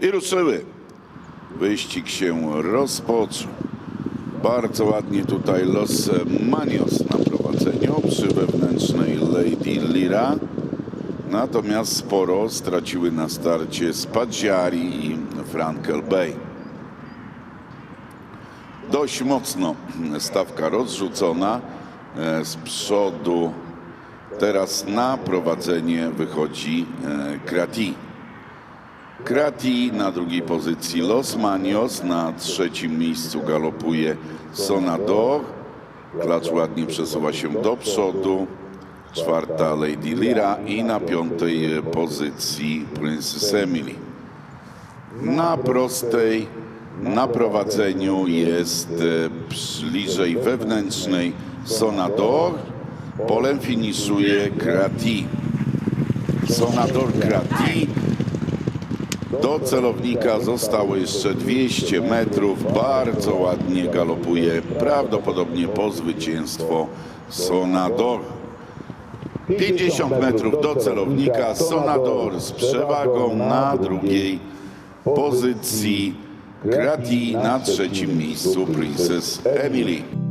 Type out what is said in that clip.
I ruszyły. Wyścig się rozpoczął. Bardzo ładnie tutaj Los Manios na prowadzeniu przy wewnętrznej Lady Lira. Natomiast sporo straciły na starcie Spaggiari i Frankel Bay. Dość mocno stawka rozrzucona. E, Z przodu teraz na prowadzenie wychodzi e, Krati. Krati na drugiej pozycji Los Manios, na trzecim miejscu galopuje Sonador. Klacz ładnie przesuwa się do przodu. Czwarta Lady Lira i na piątej pozycji Princess Emily. Na prostej, na prowadzeniu jest e, bliżej wewnętrznej Sonador. Polem finiszuje Krati. Sonador Krati. Do celownika zostało jeszcze 200 metrów. Bardzo ładnie galopuje, prawdopodobnie po zwycięstwo Sonador. 50 metrów do celownika. Sonador z przewagą na drugiej pozycji. Krati na trzecim miejscu Princess Emily.